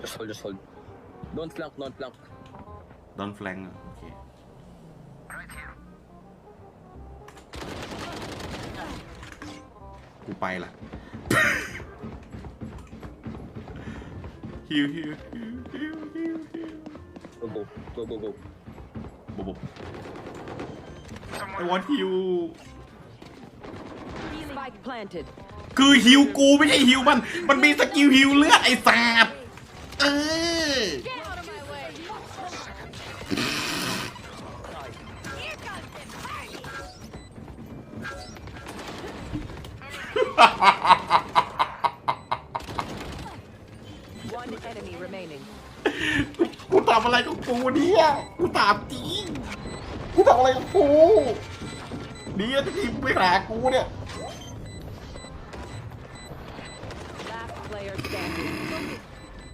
Just hold, just hold. Don't flank, don't flank. ดอนแฟลงอะโอเคกูไปละฮิวฮิวฮิวฮิวฮิวฮิว Go, go, go, go, go. บบบบไอวอนฮิว Spike planted. คือฮิวกูไม่ใช่ฮิวมัน มันมีสกิลฮิวเลือดไอ้สาบ One enemy remaining. กูทำอะไรกับกูเนี่ยกูถามจริงกูทำอะไรกับกูดีนะที่ทีมไปหากูเนี่ย Last player standing.